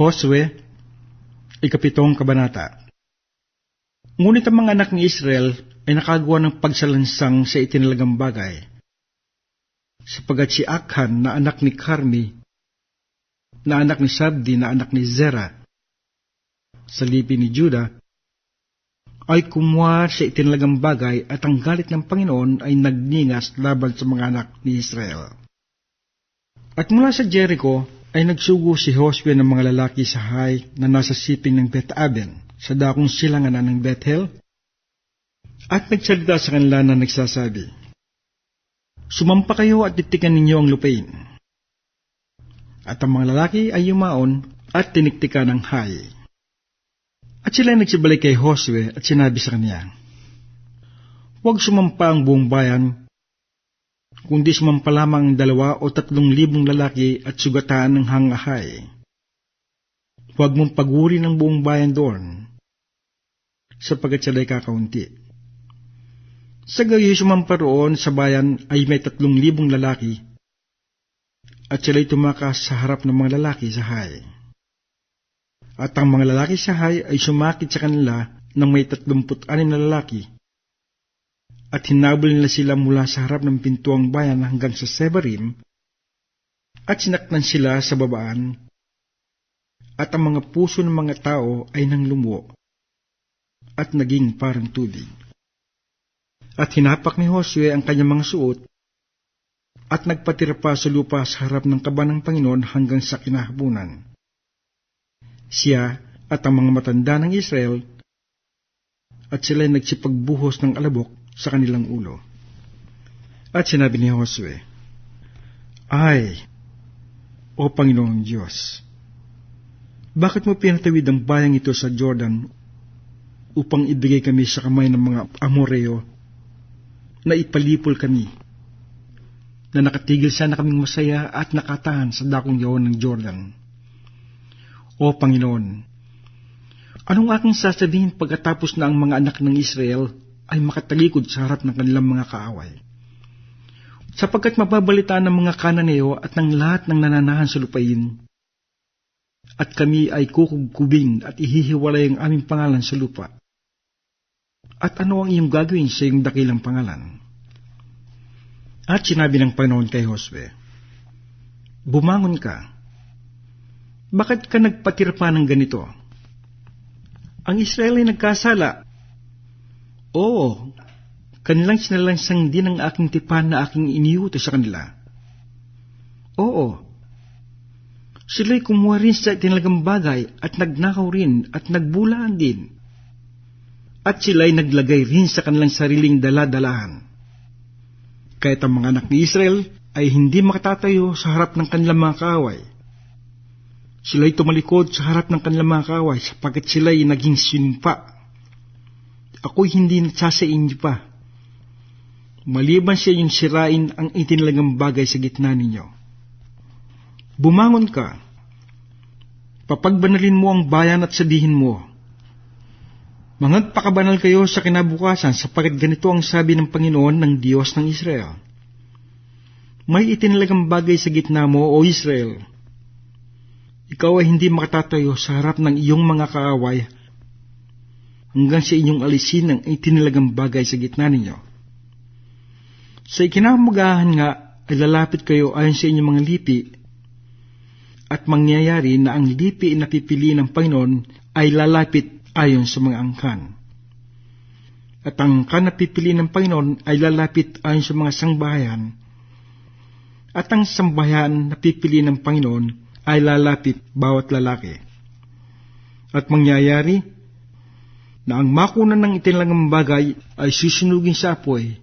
Josue, ikapitong kabanata. Ngunit ang mga anak ni Israel ay nakagawa ng pagsalansang sa itinalagang bagay, sapagat si Akhan na anak ni Karmi, na anak ni Sabdi na anak ni Zera, sa lipi ni Juda, ay kumuha sa itinalagang bagay at ang galit ng Panginoon ay nagningas laban sa mga anak ni Israel. At mula sa Jericho ay nagsugo si Josue ng mga lalaki sa Hay na nasa siping ng Beth Aben sa dakong silanganan ng Bethel at nagsalita sa kanila na nagsasabi, Sumampa kayo at titikan ninyo ang lupain. At ang mga lalaki ay yumaon at tiniktika ng hay. At sila nagsibalik kay Josue at sinabi sa kanya, Huwag sumampa ang buong bayan, kundi sumampa lamang ang dalawa o tatlong libong lalaki at sugatan ng hangahay. Huwag mong paguri ng buong bayan doon, sapagat sila'y kakaunti. Sa gayon sumampa roon sa bayan ay may tatlong libong lalaki, at sila'y tumakas sa harap ng mga lalaki sa hay. At ang mga lalaki sa hay ay sumakit sa kanila ng may tatlumput anim na lalaki. At hinabol nila sila mula sa harap ng pintuang bayan hanggang sa Sebarim, at sinaktan sila sa babaan, at ang mga puso ng mga tao ay nang lumuo, at naging parang tubig. At hinapak ni Josue ang kanyang mga suot, at nagpatira pa sa lupa sa harap ng kaba ng Panginoon hanggang sa kinahabunan siya at ang mga matanda ng Israel, at sila'y nagsipagbuhos ng alabok sa kanilang ulo. At sinabi ni Josue, Ay, o Panginoong Diyos, bakit mo pinatawid ang bayang ito sa Jordan upang ibigay kami sa kamay ng mga Amoreo na ipalipol kami, na nakatigil sana kaming masaya at nakatahan sa dakong yawan ng Jordan? O Panginoon, anong aking sasabihin pagkatapos na ang mga anak ng Israel ay makatalikod sa harap ng kanilang mga kaaway? Sapagkat mababalitaan ng mga kananeo at ng lahat ng nananahan sa lupain, at kami ay kukubkubing at ihihiwalay ang aming pangalan sa lupa. At ano ang iyong gagawin sa iyong dakilang pangalan? At sinabi ng Panginoon kay Josue, Bumangon ka, bakit ka nagpatirpa ng ganito? Ang Israel ay nagkasala. Oo, kanilang sinalansang din ang aking tipan na aking iniuto sa kanila. Oo, sila'y kumuha rin sa tinalagang bagay at nagnakaw rin at nagbulaan din. At sila'y naglagay rin sa kanilang sariling daladalahan. Kahit ang mga anak ni Israel ay hindi makatatayo sa harap ng kanilang mga kaaway Sila'y tumalikod sa harap ng kanilang mga kaway sapagkat sila'y naging sinumpa. Ako'y hindi nagsasain niyo pa. Maliban siya yung sirain ang itinalagang bagay sa gitna ninyo. Bumangon ka. Papagbanalin mo ang bayan at sabihin mo, Mangagpakabanal kayo sa kinabukasan sapagkat ganito ang sabi ng Panginoon ng Diyos ng Israel. May itinalagang bagay sa gitna mo, O Israel, ikaw ay hindi makatatayo sa harap ng iyong mga kaaway hanggang sa inyong alisin ang itinalagang bagay sa gitna ninyo. Sa ikinamagahan nga ay lalapit kayo ayon sa inyong mga lipi at mangyayari na ang lipi na pipili ng Panginoon ay lalapit ayon sa mga angkan. At ang angkan na pipili ng Panginoon ay lalapit ayon sa mga sangbahayan at ang sambahayan na pipili ng Panginoon ay lalapit bawat lalaki. At mangyayari na ang makunan ng itinlangang bagay ay susunugin sa apoy.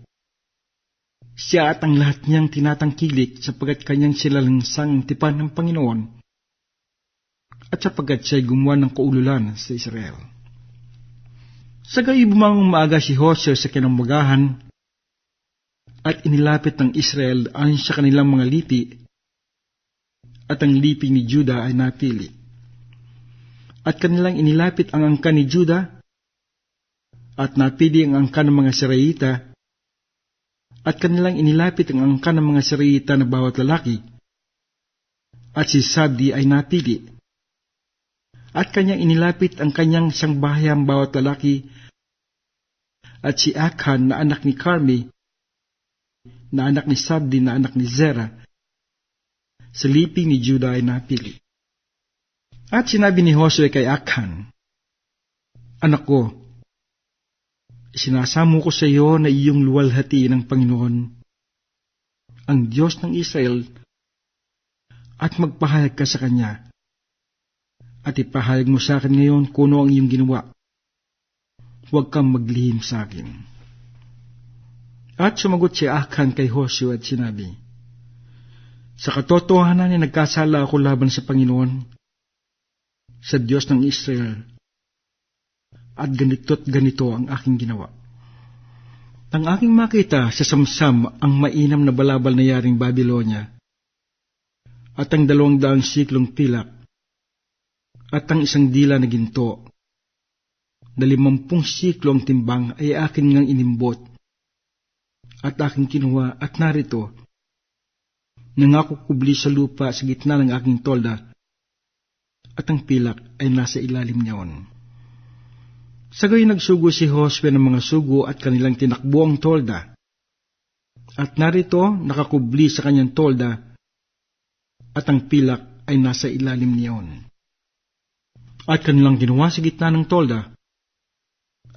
Siya at ang lahat niyang tinatangkilik sapagat kanyang silalangsang tipan ng Panginoon at sapagat siya'y gumawa ng kaululan sa Israel. Sa gayon bumangong maaga si Hosea sa kinamagahan at inilapit ng Israel ayon sa kanilang mga lipi at ang liping ni Juda ay napili. At kanilang inilapit ang angka ni Juda at napili ang angka ng mga Sirayita at kanilang inilapit ang angka ng mga Sirayita na bawat lalaki. At si Sabdi ay napili. At kanyang inilapit ang kanyang sangbahayang bawat lalaki at si Akhan na anak ni Carmi, na anak ni Sabdi na anak ni Zera, sa liping ni Judah ay napili. At sinabi ni Josue kay Akhan, Anak ko, sinasamo ko sa iyo na iyong luwalhati ng Panginoon, ang Diyos ng Israel, at magpahayag ka sa Kanya. At ipahayag mo sa akin ngayon kung ano ang iyong ginawa. Huwag kang maglihim sa akin. At sumagot si Akan kay Joshua at sinabi, Sa katotohanan ay nagkasala ako laban sa Panginoon, sa Diyos ng Israel, at ganito't ganito ang aking ginawa. Nang aking makita sa samsam ang mainam na balabal na yaring Babylonia, at ang dalawang daang siklong pilak, at ang isang dila na ginto, na limampung siklo ang timbang ay akin ngang inimbot, at aking kinuha at narito, nangako kubli sa lupa sa gitna ng aking tolda, at ang pilak ay nasa ilalim niyaon. Sagay nagsugo si Josue ng mga sugo at kanilang tinakbo ang tolda. At narito nakakubli sa kanyang tolda at ang pilak ay nasa ilalim niyon. At kanilang ginawa sa gitna ng tolda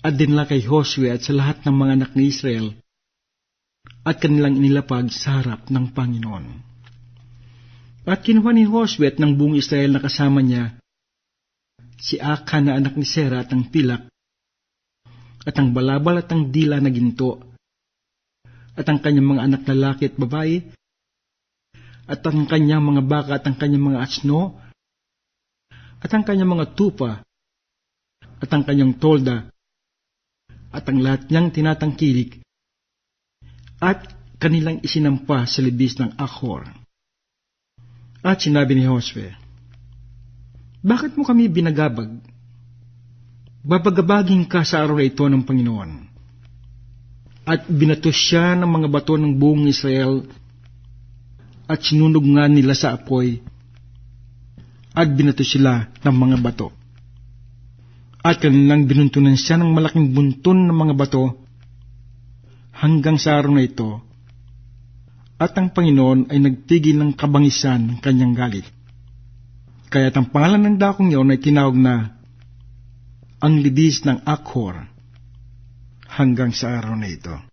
at dinla kay Josue at sa lahat ng mga anak ni Israel at kanilang inilapag sa harap ng Panginoon. At kinuha ni Josue at ng buong Israel na kasama niya si Aka na anak ni Sera at ang pilak at ang balabal at ang dila na ginto, at ang kanyang mga anak lalaki at babae, at ang kanyang mga baka at ang kanyang mga asno, at ang kanyang mga tupa, at ang kanyang tolda, at ang lahat niyang tinatangkilik, at kanilang isinampa sa libis ng Akhor. At sinabi ni Josue, Bakit mo kami binagabag babagabaging ka sa araw na ito ng Panginoon. At binato siya ng mga bato ng buong Israel at sinunog nga nila sa apoy at binato sila ng mga bato. At kanilang binuntunan siya ng malaking bunton ng mga bato hanggang sa araw na ito at ang Panginoon ay nagtigil ng kabangisan ng kanyang galit. Kaya't ang pangalan ng dakong iyon ay tinawag na ang libis ng Akhor hanggang sa araw na ito.